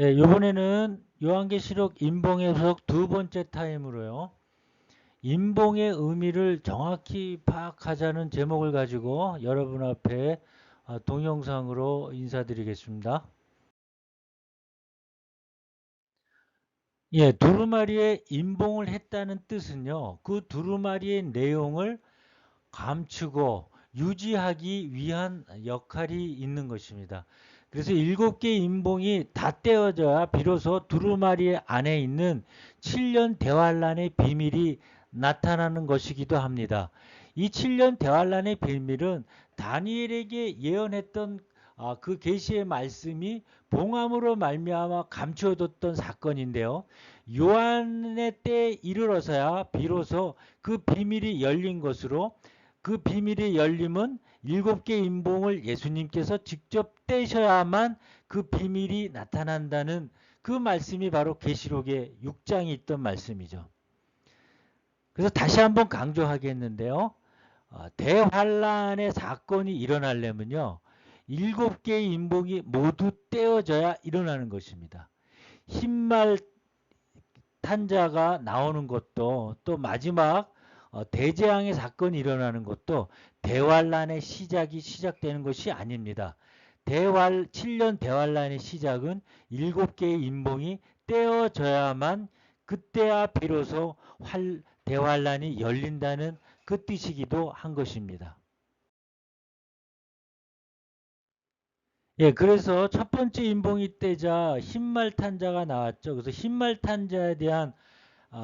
네, 이번에는 요한계시록 인봉의 해석 두 번째 타임으로요. 인봉의 의미를 정확히 파악하자는 제목을 가지고 여러분 앞에 아, 동영상으로 인사드리겠습니다. 예, 두루마리에 인봉을 했다는 뜻은요. 그 두루마리의 내용을 감추고 유지하기 위한 역할이 있는 것입니다. 그래서 일곱 개의 인봉이 다 떼어져야 비로소 두루마리 안에 있는 7년 대환란의 비밀이 나타나는 것이기도 합니다. 이 7년 대환란의 비밀은 다니엘에게 예언했던 아, 그 계시의 말씀이 봉함으로 말미암아 감추어뒀던 사건인데요. 요한의 때에 이르러서야 비로소 그 비밀이 열린 것으로 그 비밀이 열림은 일곱 개 인봉을 예수님께서 직접 떼셔야만 그 비밀이 나타난다는 그 말씀이 바로 계시록의 6장에 있던 말씀이죠. 그래서 다시 한번 강조하겠는데요. 어, 대환란의 사건이 일어나려면요. 일곱 개의 인봉이 모두 떼어져야 일어나는 것입니다. 흰말 탄자가 나오는 것도 또 마지막 어, 대재앙의 사건이 일어나는 것도 대환란의 시작이 시작되는 것이 아닙니다. 대활 7년 대환란의 시작은 7개의 인봉이 떼어져야만 그때야 비로소 활, 대환란이 열린다는 그 뜻이기도 한 것입니다. 예, 그래서 첫 번째 인봉이 떼자 흰말탄자가 나왔죠. 그래서 흰말탄자에 대한 아,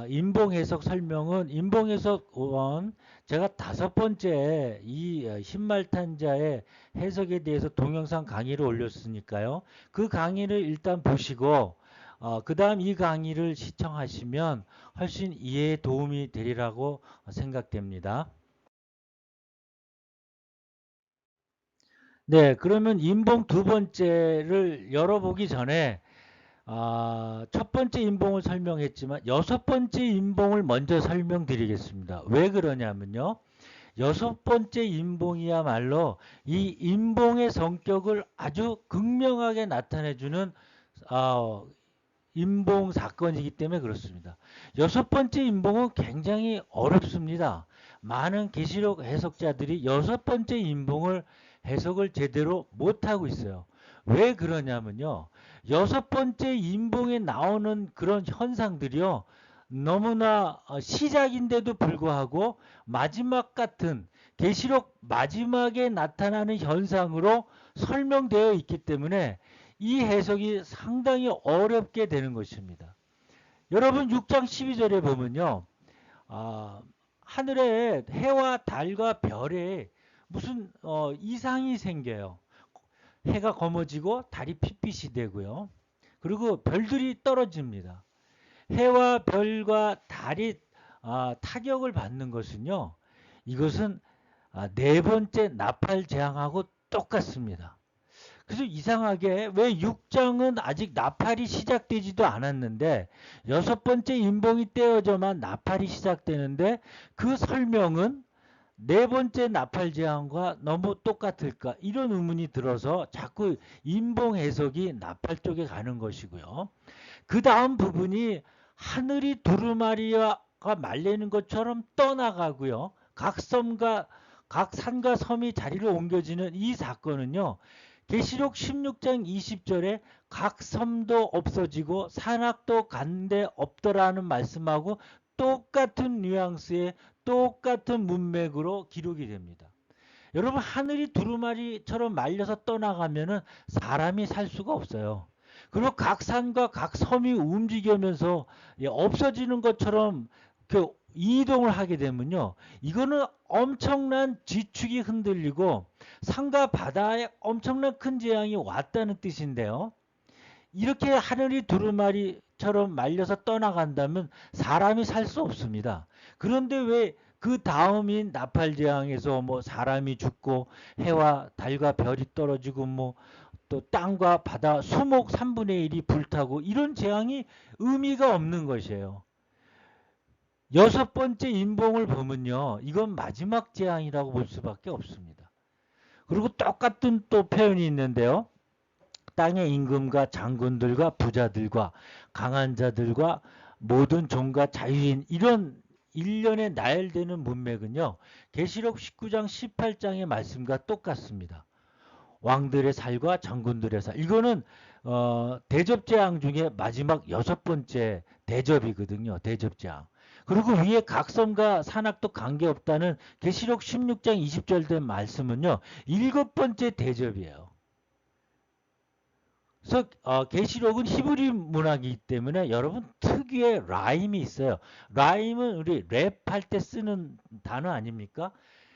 인봉 해석 설명은 인봉 해석 5원 제가 다섯 번째 이 어, 흰말탄자의 해석에 대해서 동영상 강의를 올렸으니까요. 그 강의를 일단 보시고 어, 그 다음 이 강의를 시청하시면 훨씬 이해에 도움이 되리라고 생각됩니다. 네, 그러면 인봉 두 번째를 열어보기 전에 아, 첫 번째 인봉을 설명했지만 여섯 번째 인봉을 먼저 설명드리겠습니다. 왜 그러냐면요. 여섯 번째 인봉이야말로 이 인봉의 성격을 아주 극명하게 나타내주는 어, 인봉 사건이기 때문에 그렇습니다. 여섯 번째 인봉은 굉장히 어렵습니다. 많은 계시록 해석자들이 여섯 번째 인봉을 해석을 제대로 못하고 있어요. 왜 그러냐면요. 여섯 번째 인봉에 나오는 그런 현상들이요. 너무나 어, 시작인데도 불구하고 마지막 같은 계시록 마지막에 나타나는 현상으로 설명되어 있기 때문에 이 해석이 상당히 어렵게 되는 것입니다. 여러분 6장 12절에 보면요. 아, 하늘에 해와 달과 별에 무슨 어, 이상이 생겨요. 해가 검어지고 달이 핏빛이 되고요. 그리고 별들이 떨어집니다. 해와 별과 달이 아, 타격을 받는 것은요. 이것은 아, 네 번째 나팔 재앙하고 똑같습니다. 그래서 이상하게 왜 6장은 아직 나팔이 시작되지도 않았는데 여섯 번째 인봉이 떼어져만 나팔이 시작되는데 그 설명은 네 번째 나팔 제한과 너무 똑같을까 이런 의문이 들어서 자꾸 인봉 해석이 나팔 쪽에 가는 것이고요. 그 다음 부분이 하늘이 두루마리가 말리는 것처럼 떠나가고요. 각 섬과 각 산과 섬이 자리를 옮겨지는 이 사건은요. 계시록 16장 20절에 각 섬도 없어지고 산악도 간데 없더라는 말씀하고 똑같은 뉘앙스의 똑같은 문맥으로 기록이 됩니다. 여러분 하늘이 두루마리처럼 말려서 떠나가면 은 사람이 살 수가 없어요. 그리고 각 산과 각 섬이 움직이면서 없어지는 것처럼 그 이동을 하게 되면요. 이거는 엄청난 지축이 흔들리고 산과 바다에 엄청난 큰 재앙이 왔다는 뜻인데요. 이렇게 하늘이 두루마리처럼 말려서 떠나간다면 사람이 살 수 없습니다. 그런데 왜 그 다음인 나팔재앙에서 뭐 사람이 죽고 해와 달과 별이 떨어지고 뭐 또 땅과 바다 수목 3분의 1이 불타고 이런 재앙이 의미가 없는 것이에요. 여섯 번째 인봉을 보면요. 이건 마지막 재앙이라고 볼 수밖에 없습니다. 그리고 똑같은 또 표현이 있는데요. 땅의 임금과 장군들과 부자들과 강한 자들과 모든 종과 자유인 이런 일련의 나열되는 문맥은요. 계시록 19장 18장의 말씀과 똑같습니다. 왕들의 살과 장군들의 살. 이거는 어, 대접재앙 중에 마지막 여섯 번째 대접이거든요. 대접재앙. 그리고 위에 각성과 산악도 관계없다는 계시록 16장 20절 된 말씀은요. 일곱 번째 대접이에요. 그래서 어, 계시록은 히브리 문학이기 때문에 여러분 특유의 라임이 있어요. 라임은 우리 랩할 때 쓰는 단어 아닙니까?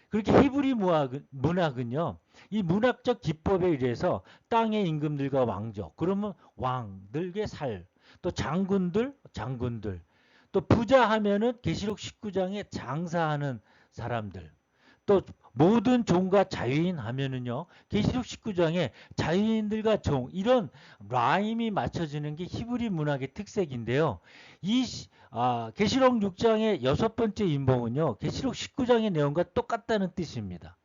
그렇게 히브리 문학은, 문학은요. 이 문학적 기법에 의해서 땅의 임금들과 왕족, 그러면 왕들의 살, 또 장군들, 장군들, 또 부자 하면은 계시록 19장에 장사하는 사람들, 또 모든 종과 자유인 하면은요. 계시록 19장에 자유인들과 종 이런 라임이 맞춰지는 게 히브리 문학의 특색인데요. 이 아, 계시록 6장의 여섯 번째 인봉은요. 계시록 19장의 내용과 똑같다는 뜻입니다.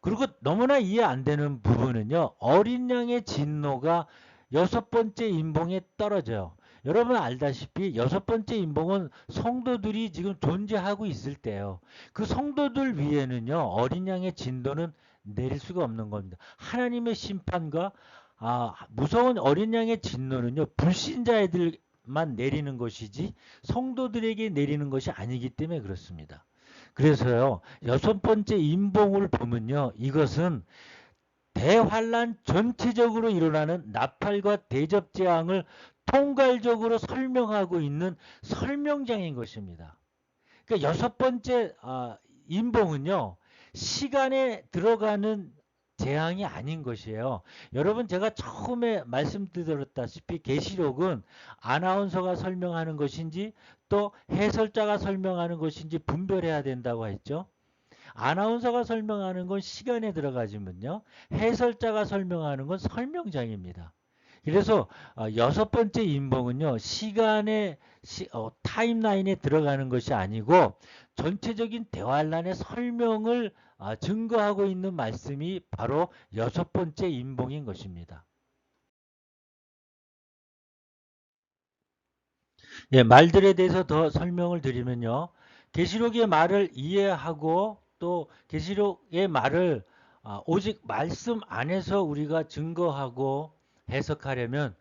그리고 너무나 이해 안 되는 부분은요. 어린 양의 진노가 여섯 번째 인봉에 떨어져요. 여러분 알다시피 여섯 번째 인봉은 성도들이 지금 존재하고 있을 때요. 그 성도들 위에는요. 어린 양의 진도는 내릴 수가 없는 겁니다. 하나님의 심판과 아, 무서운 어린 양의 진노는요. 불신자애들만 내리는 것이지 성도들에게 내리는 것이 아니기 때문에 그렇습니다. 그래서요. 여섯 번째 인봉을 보면요. 이것은 대환란 전체적으로 일어나는 나팔과 대접 재앙을 통괄적으로 설명하고 있는 설명장인 것입니다. 그러니까 여섯 번째 아, 인봉은요. 시간에 들어가는 재앙이 아닌 것이에요. 여러분 제가 처음에 말씀드렸다시피 계시록은 아나운서가 설명하는 것인지 또 해설자가 설명하는 것인지 분별해야 된다고 했죠. 아나운서가 설명하는 건 시간에 들어가지만요. 해설자가 설명하는 건 설명장입니다. 그래서 어, 여섯 번째 인봉은요. 시간의 시, 어, 타임라인에 들어가는 것이 아니고 전체적인 대환란의 설명을 어, 증거하고 있는 말씀이 바로 여섯 번째 인봉인 것입니다. 예, 말들에 대해서 더 설명을 드리면요. 계시록의 말을 이해하고 또 계시록의 말을 아, 오직 말씀 안에서 우리가 증거하고 해석하려면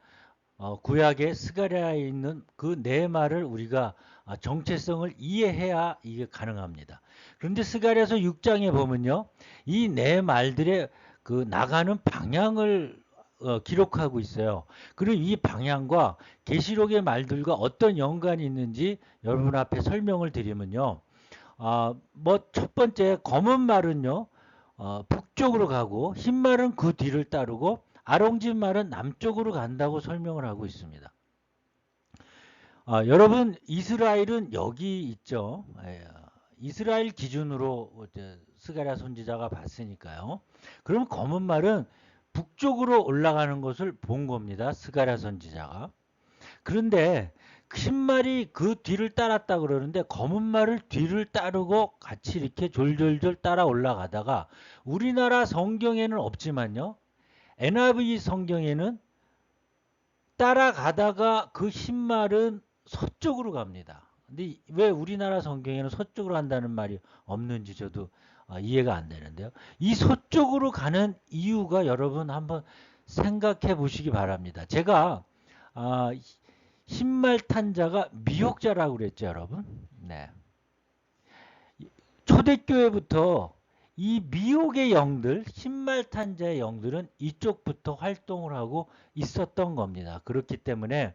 어, 구약의 스가랴에 있는 그 네 말을 우리가 아, 정체성을 이해해야 이게 가능합니다. 그런데 스가랴서 6장에 보면요. 이 네 말들의 그 나가는 방향을 어, 기록하고 있어요. 그리고 이 방향과 계시록의 말들과 어떤 연관이 있는지 여러분 앞에 설명을 드리면요. 아, 뭐첫 번째 검은 말은요. 어, 북쪽으로 가고 흰 말은 그 뒤를 따르고 아롱진 말은 남쪽으로 간다고 설명을 하고 있습니다. 아, 여러분 이스라엘은 여기 있죠. 예, 이스라엘 기준으로 스가랴 선지자가 봤으니까요. 그럼 검은 말은 북쪽으로 올라가는 것을 본 겁니다. 스가랴 선지자가. 그런데 흰 말이 그 뒤를 따랐다 그러는데 검은 말을 뒤를 따르고 같이 이렇게 졸졸졸 따라 올라가다가 우리나라 성경에는 없지만요. NIV 성경에는 따라가다가 그흰 말은 서쪽으로 갑니다. 근데 왜 우리나라 성경에는 서쪽으로 간다는 말이 없는지 저도 아, 이해가 안 되는데요. 이 서쪽으로 가는 이유가 여러분 한번 생각해 보시기 바랍니다. 제가 아, 흰말 탄자가 미혹자라고 그랬죠, 여러분. 네. 초대교회부터 이 미혹의 영들, 흰말 탄자의 영들은 이쪽부터 활동을 하고 있었던 겁니다. 그렇기 때문에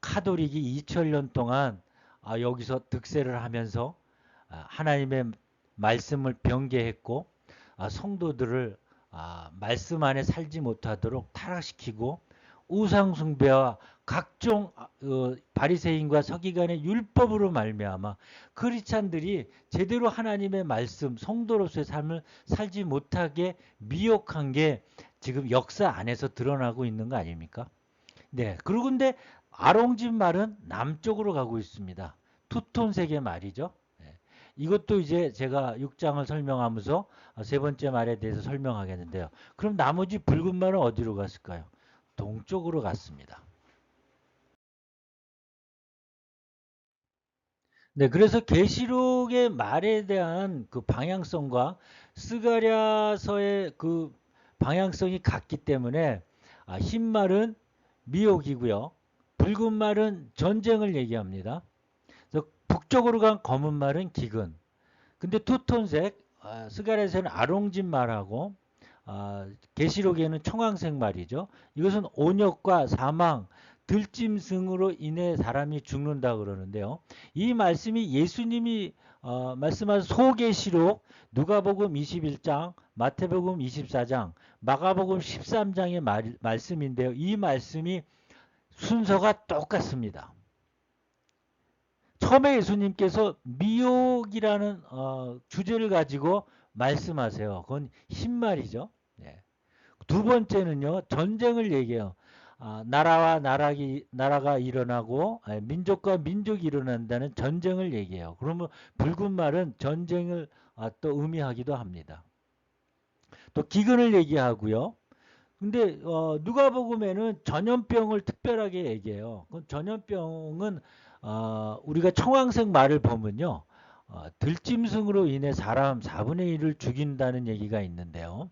카톨릭이 2000년 동안 아, 여기서 득세를 하면서 아, 하나님의 말씀을 변개했고 아, 성도들을 말씀 안에 살지 못하도록 타락시키고 우상 숭배와 각종 어, 바리새인과 서기관의 율법으로 말미암아 크리스찬들이 제대로 하나님의 말씀 성도로서의 삶을 살지 못하게 미혹한 게 지금 역사 안에서 드러나고 있는 거 아닙니까? 네. 그리고 근데 아롱진 말은 남쪽으로 가고 있습니다. 투톤색의 말이죠. 네. 이것도 이제 제가 6장을 설명하면서 어, 세 번째 말에 대해서 설명하겠는데요. 그럼 나머지 붉은 말은 어디로 갔을까요? 동쪽으로 갔습니다. 네, 그래서 계시록의 말에 대한 그 방향성과 스가랴서의 그 방향성이 같기 때문에 아, 흰 말은 미혹이고요. 붉은 말은 전쟁을 얘기합니다. 그래서 북쪽으로 간 검은 말은 기근. 근데 투톤색 아, 스가랴에서는 아롱진 말하고 아, 계시록에는 청황색 말이죠. 이것은 온역과 사망, 들짐승으로 인해 사람이 죽는다 그러는데요. 이 말씀이 예수님이 어, 말씀한 소계시록 누가복음 21장, 마태복음 24장, 마가복음 13장의 말, 말씀인데요. 이 말씀이 순서가 똑같습니다. 처음에 예수님께서 미혹이라는 어, 주제를 가지고 말씀하세요. 그건 흰말이죠. 네. 두 번째는요. 전쟁을 얘기해요. 아, 나라와 나라기, 나라가 일어나고 아니, 민족과 민족이 일어난다는 전쟁을 얘기해요. 그러면 붉은 말은 전쟁을 아, 또 의미하기도 합니다. 또 기근을 얘기하고요. 근데 어, 누가복음에는 전염병을 특별하게 얘기해요. 그 전염병은 어, 우리가 청황색 말을 보면요. 어, 들짐승으로 인해 사람 4분의 1을 죽인다는 얘기가 있는데요.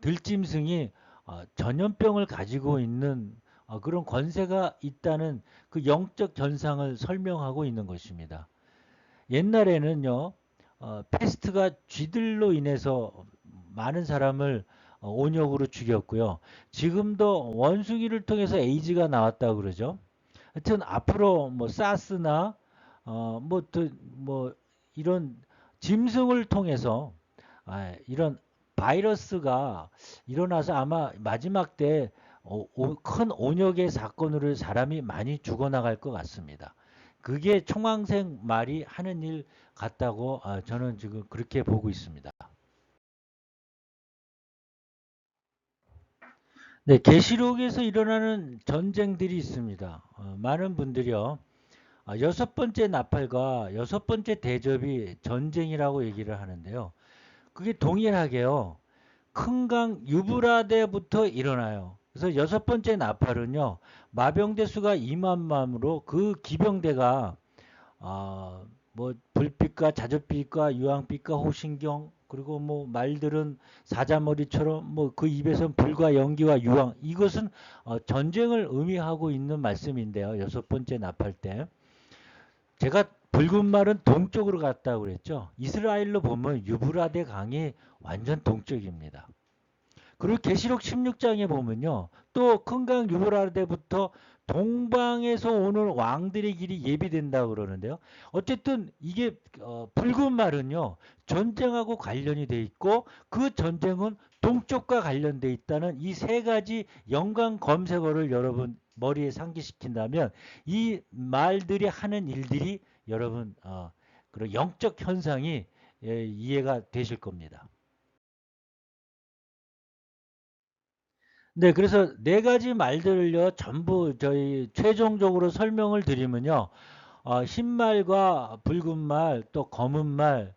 들짐승이 어, 전염병을 가지고 있는 어, 그런 권세가 있다는 그 영적 현상을 설명하고 있는 것입니다. 옛날에는요, 어, 패스트가 쥐들로 인해서 많은 사람을 어, 온역으로 죽였고요. 지금도 원숭이를 통해서 에이즈가 나왔다고 그러죠. 하여튼 앞으로 뭐 사스나 어뭐뭐 뭐 이런 짐승을 통해서 아, 이런 바이러스가 일어나서 아마 마지막 때 큰 온역의 사건으로 사람이 많이 죽어나갈 것 같습니다. 그게 총황생 말이 하는 일 같다고 아, 저는 지금 그렇게 보고 있습니다. 네, 계시록에서 일어나는 전쟁들이 있습니다. 어, 많은 분들이요. 아, 여섯 번째 나팔과 여섯 번째 대접이 전쟁이라고 얘기를 하는데요. 그게 동일하게요. 큰 강 유브라데부터 일어나요. 그래서 여섯 번째 나팔은요. 마병대 수가 2만만으로 그 기병대가 아, 뭐 불빛과 자줏빛과 유황빛과 호신경 그리고 뭐 말들은 사자머리처럼 뭐 그 입에선 불과 연기와 유황 이것은 어, 전쟁을 의미하고 있는 말씀인데요. 여섯 번째 나팔 때 제가 붉은 말은 동쪽으로 갔다고 그랬죠. 이스라엘로 보면 유브라데 강이 완전 동쪽입니다. 그리고 계시록 16장에 보면요. 또 큰 강 유브라데부터 동방에서 오는 왕들의 길이 예비된다 그러는데요. 어쨌든 이게 어, 붉은 말은요. 전쟁하고 관련이 돼 있고 그 전쟁은 동쪽과 관련돼 있다는 이 세 가지 연관 검색어를 여러분 머리에 상기시킨다면 이 말들이 하는 일들이 여러분 어, 그런 영적 현상이 예, 이해가 되실 겁니다. 네, 그래서 네 가지 말들을요, 전부 저희 최종적으로 설명을 드리면요, 어, 흰 말과 붉은 말, 또 검은 말,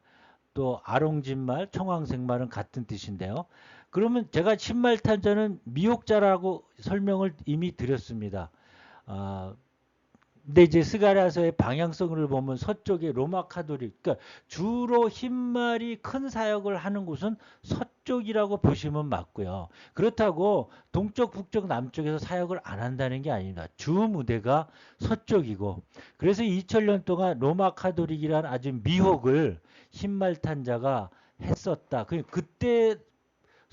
또 아롱진 말, 청황색 말은 같은 뜻인데요. 그러면 제가 신말 탄자는 미혹자라고 설명을 이미 드렸습니다. 어, 근데 이제 스가랴서의 방향성을 보면 서쪽에 로마 카톨릭, 그러니까 주로 흰말이 큰 사역을 하는 곳은 서쪽이라고 보시면 맞고요. 그렇다고 동쪽, 북쪽, 남쪽에서 사역을 안 한다는 게 아닙니다. 주 무대가 서쪽이고, 그래서 2000년 동안 로마 카톨릭이란 아주 미혹을 흰말 탄자가 했었다. 그 그때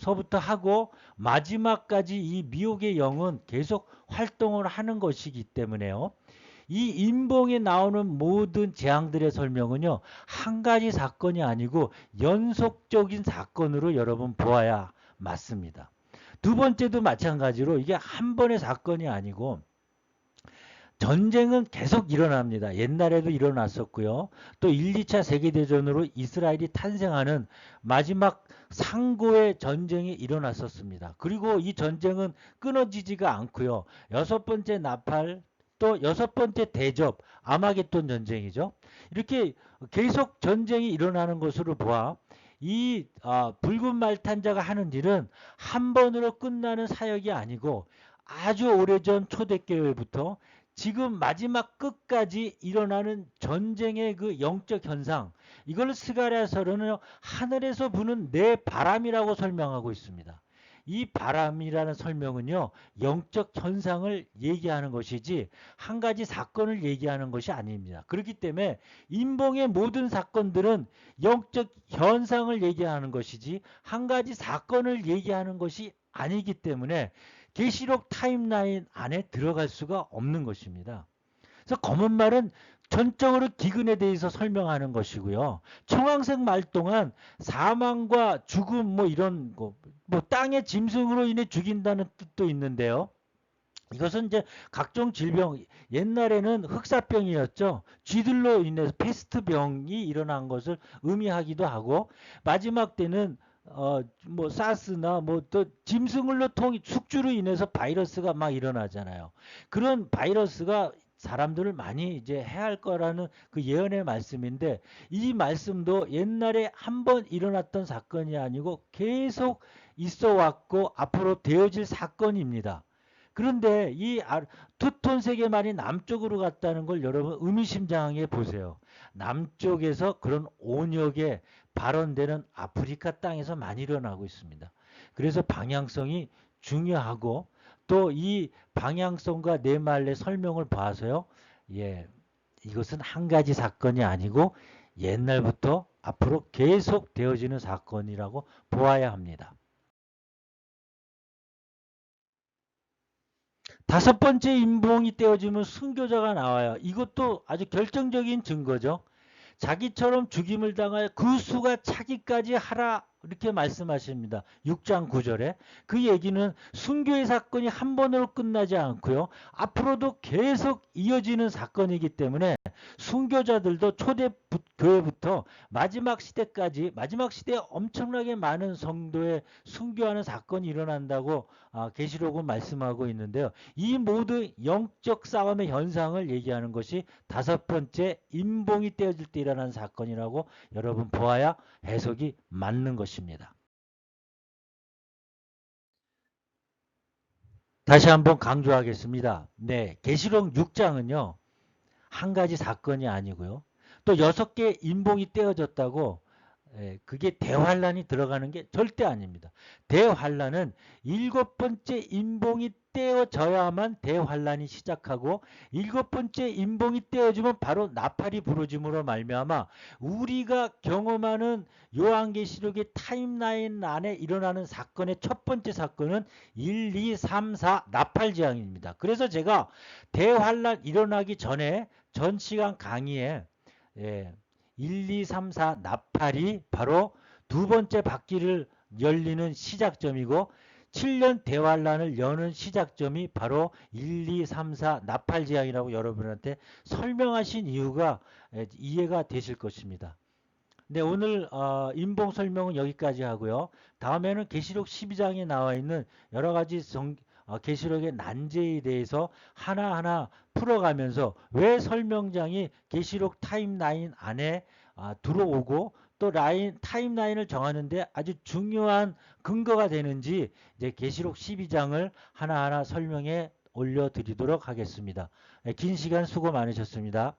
서부터 하고 마지막까지 이 미혹의 영은 계속 활동을 하는 것이기 때문에요. 이 인봉에 나오는 모든 재앙들의 설명은요, 한 가지 사건이 아니고 연속적인 사건으로 여러분 보아야 맞습니다. 두 번째도 마찬가지로 이게 한 번의 사건이 아니고 전쟁은 계속 일어납니다. 옛날에도 일어났었고요. 또 1, 2차 세계대전으로 이스라엘이 탄생하는 마지막 상고의 전쟁이 일어났었습니다. 그리고 이 전쟁은 끊어지지가 않고요. 여섯 번째 나팔 또 여섯 번째 대접 아마겟돈 전쟁이죠. 이렇게 계속 전쟁이 일어나는 것으로 보아 이 아, 붉은 말탄자가 하는 일은 한 번으로 끝나는 사역이 아니고 아주 오래전 초대교회부터 지금 마지막 끝까지 일어나는 전쟁의 그 영적 현상 이걸 스가랴서는 하늘에서 부는 내 바람이라고 설명하고 있습니다. 이 바람이라는 설명은요 영적 현상을 얘기하는 것이지 한 가지 사건을 얘기하는 것이 아닙니다. 그렇기 때문에 인봉의 모든 사건들은 영적 현상을 얘기하는 것이지 한 가지 사건을 얘기하는 것이 아니기 때문에 계시록 타임라인 안에 들어갈 수가 없는 것입니다. 그래서 검은 말은 전적으로 기근에 대해서 설명하는 것이고요. 청황색 말 동안 사망과 죽음 뭐 이런 거, 뭐 땅의 짐승으로 인해 죽인다는 뜻도 있는데요. 이것은 이제 각종 질병 옛날에는 흑사병이었죠. 쥐들로 인해서 페스트병이 일어난 것을 의미하기도 하고 마지막 때는 어 뭐 사스나 뭐 또 짐승을로 통 숙주로 인해서 바이러스가 막 일어나잖아요. 그런 바이러스가 사람들을 많이 이제 해할 거라는 그 예언의 말씀인데 이 말씀도 옛날에 한 번 일어났던 사건이 아니고 계속 있어 왔고 앞으로 되어질 사건입니다. 그런데 이 아, 투톤 세계만이 남쪽으로 갔다는 걸 여러분 의미심장하게 보세요. 남쪽에서 그런 온역에 발원되는 아프리카 땅에서 많이 일어나고 있습니다. 그래서 방향성이 중요하고 또 이 방향성과 네말의 설명을 봐서요. 예, 이것은 한 가지 사건이 아니고 옛날부터 앞으로 계속 되어지는 사건이라고 보아야 합니다. 다섯 번째 인봉이 떼어지면 순교자가 나와요. 이것도 아주 결정적인 증거죠. 자기처럼 죽임을 당하여 그 수가 차기까지 하라 이렇게 말씀하십니다. 6장 9절에 그 얘기는 순교의 사건이 한 번으로 끝나지 않고요. 앞으로도 계속 이어지는 사건이기 때문에 순교자들도 초대 교회부터 마지막 시대까지 마지막 시대에 엄청나게 많은 성도의 순교하는 사건이 일어난다고 아, 계시록은 말씀하고 있는데요. 이 모든 영적 싸움의 현상을 얘기하는 것이 다섯 번째 인봉이 떼어질 때 일어나는 사건이라고 여러분 보아야 해석이 맞는 것입니다. 다시 한번 강조하겠습니다. 네, 계시록 6장은요. 한 가지 사건이 아니고요. 또 여섯 개 인봉이 떼어졌다고 예, 그게 대환란이 들어가는 게 절대 아닙니다. 대환란은 일곱 번째 인봉이 떼어져야만 대환란이 시작하고 일곱 번째 인봉이 떼어지면 바로 나팔이 부러짐으로 말미암아 우리가 경험하는 요한계시록의 타임라인 안에 일어나는 사건의 첫 번째 사건은 1, 2, 3, 4 나팔 재앙입니다. 그래서 제가 대환란 일어나기 전에 전 시간 강의에 예, 1, 2, 3, 4 나팔이 바로 두 번째 바퀴를 열리는 시작점이고 7년 대환란을 여는 시작점이 바로 1, 2, 3, 4 나팔 재앙이라고 여러분한테 설명하신 이유가 이해가 되실 것입니다. 네, 오늘 어, 인봉 설명은 여기까지 하고요. 다음에는 계시록 12장에 나와 있는 여러 가지 성, 어, 계시록의 난제에 대해서 하나하나 풀어가면서 왜 설명장이 계시록 타임라인 안에 아, 들어오고 또 라인 타임라인을 정하는데 아주 중요한 근거가 되는지 이제 계시록 12장을 하나하나 설명해 올려드리도록 하겠습니다. 네, 긴 시간 수고 많으셨습니다.